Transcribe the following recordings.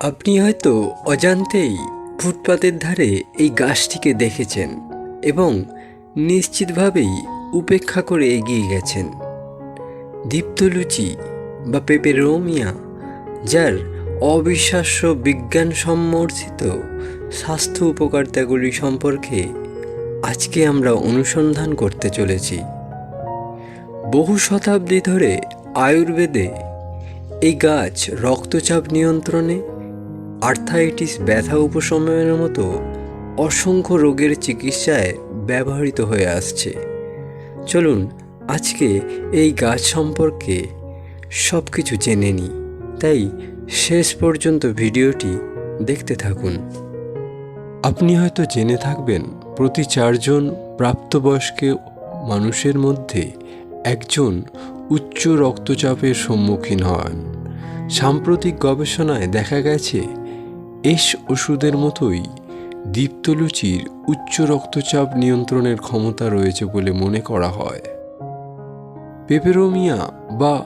আপনি হয়তো অজান্তেই ফুটপাতের ধারে এই গাছটিকে দেখেছেন এবং নিশ্চিতভাবেই উপেক্ষা করে এগিয়ে গেছেন। দীপ্তলুচি বা পেপেরোমিয়া যার অবিশ্বাস্য বিজ্ঞান সম্মর্থিত স্বাস্থ্য উপকারিতাগুলি সম্পর্কে আজকে আমরা অনুসন্ধান করতে চলেছি। বহু শতাব্দী ধরে আয়ুর্বেদে এই গাছ রক্তচাপ নিয়ন্ত্রণে আর্থাইটিস ব্যথা উপশমনের মতো অসংখ্য রোগের চিকিৎসায় ব্যবহৃত হয়ে আসছে। চলুন আজকে এই গাছ সম্পর্কে সব কিছু জেনে নিই। তাই শেষ পর্যন্ত ভিডিওটি দেখতে থাকুন। আপনি হয়তো জেনে থাকবেন, প্রতি চারজন প্রাপ্তবয়স্ক মানুষের মধ্যে একজন উচ্চ রক্তচাপের সম্মুখীন হন। সাম্প্রতিক গবেষণায় দেখা গেছে এস ওষুধের মতোই দীপ্তলুচির উচ্চ রক্তচাপ নিয়ন্ত্রণের ক্ষমতা রয়েছে বলে মনে করা হয়। পেপেরোমিয়া বা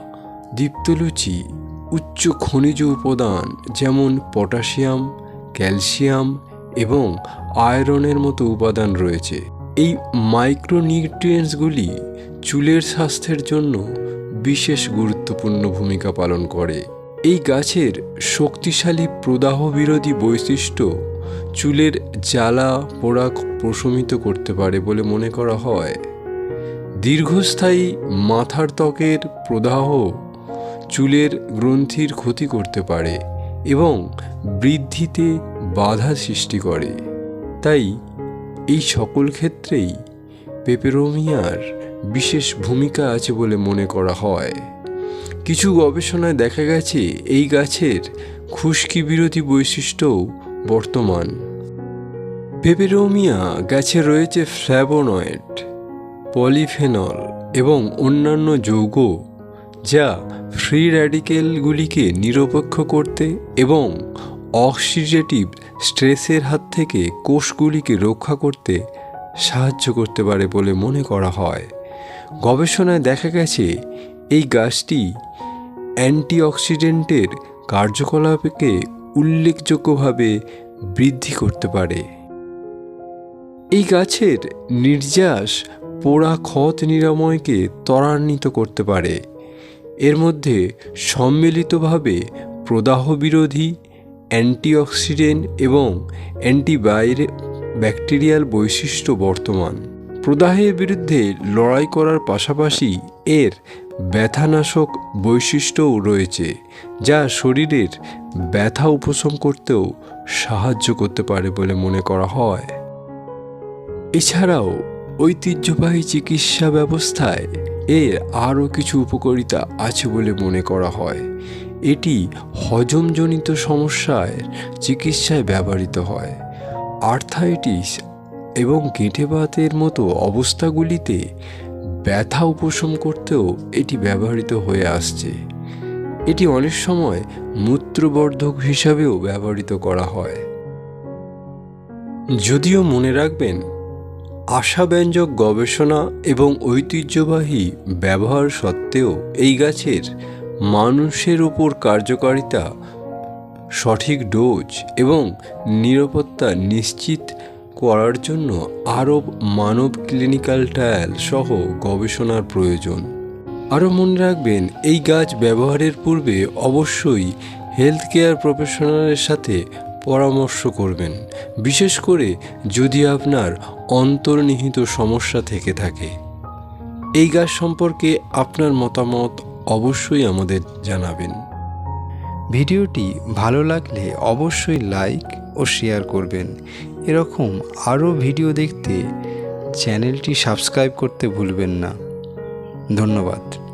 দীপ্তলুচি উচ্চ খনিজ উপাদান যেমন পটাশিয়াম, ক্যালসিয়াম এবং আয়রনের মতো উপাদান রয়েছে। এই মাইক্রোনিউট্রিয়েন্টসগুলি চুলের স্বাস্থ্যের জন্য বিশেষ গুরুত্বপূর্ণ ভূমিকা পালন করে। এই গাছের শক্তিশালী প্রদাহ বিরোধী বৈশিষ্ট্য চুলের জ্বালা পোড়া প্রশমিত করতে পারে বলে মনে করা হয়। দীর্ঘস্থায়ী মাথার ত্বকের প্রদাহ চুলের গ্রন্থির ক্ষতি করতে পারে এবং বৃদ্ধিতে বাধা সৃষ্টি করে। তাই এই সকল ক্ষেত্রেই পেপেরোমিয়ার বিশেষ ভূমিকা আছে বলে মনে করা হয়। কিছু গবেষণায় দেখা গেছে এই গাছের খুশকি বিরোধী বৈশিষ্ট্যও বর্তমান। পেপেরোমিয়া গাছে রয়েছে ফ্ল্যাবোনয়েড পলিফেনল এবং অন্যান্য যৌগ যা ফ্রি র্যাডিকেলগুলিকে নিরপেক্ষ করতে এবং অক্সিডেটিভ স্ট্রেসের হাত থেকে কোষগুলিকে রক্ষা করতে সাহায্য করতে পারে বলে মনে করা হয়। গবেষণায় দেখা গেছে এই গাছটি অ্যান্টিঅক্সিডেন্টের কার্যকলাপকে উল্লেখযোগ্যভাবে বৃদ্ধি করতে পারে। এই গাছের নির্যাস পোড়া ক্ষত নিরাময়কে ত্বরান্বিত করতে পারে। এর মধ্যে সম্মিলিতভাবে প্রদাহ বিরোধী অ্যান্টিঅক্সিডেন্ট এবং অ্যান্টিবায়োরে ব্যাকটেরিয়াল বৈশিষ্ট্য বর্তমান। প্রদাহের বিরুদ্ধে লড়াই করার পাশাপাশি এর ব্যথানাশক বৈশিষ্ট্যও রয়েছে, যা শরীরের ব্যথা উপশম করতেও সাহায্য করতে পারে বলে মনে করা হয়। এছাড়াও, ঐতিহ্যবাহী চিকিৎসা ব্যবস্থায় এর আরও কিছু উপকারিতা আছে বলে মনে করা হয়। এটি হজমজনিত সমস্যায় চিকিৎসায় ব্যবহৃত হয়। আর্থাইটিস এবং গেঁটেবাতের মতো অবস্থাগুলিতে ব্যথা উপশম করতেও এটি ব্যবহৃত হয়ে আসছে। এটি অনেক সময় মূত্রবর্ধক হিসাবেও ব্যবহৃত করা হয়। যদিও মনে রাখবেন, আশাব্যঞ্জক গবেষণা এবং ঐতিহ্যবাহী ব্যবহার সত্ত্বেও এই গাছের মানুষের উপর কার্যকারিতা, সঠিক ডোজ এবং নিরাপত্তা নিশ্চিত করার জন্য আরও মানব ক্লিনিক্যাল ট্রায়াল সহ গবেষণার প্রয়োজন। আরও মনে রাখবেন, এই গাছ ব্যবহারের পূর্বে অবশ্যই হেলথ কেয়ার প্রফেশনালের সাথে পরামর্শ করবেন। বিশেষ করে যদি আপনার অন্তর্নিহিত সমস্যা থেকে থাকে। এই গাছ সম্পর্কে আপনার মতামত অবশ্যই আমাদের জানাবেন। ভিডিওটি ভালো লাগলে অবশ্যই লাইক ও শেয়ার করবেন। এরকম আরও ভিডিও দেখতে চ্যানেলটি সাবস্ক্রাইব করতে ভুলবেন না। ধন্যবাদ।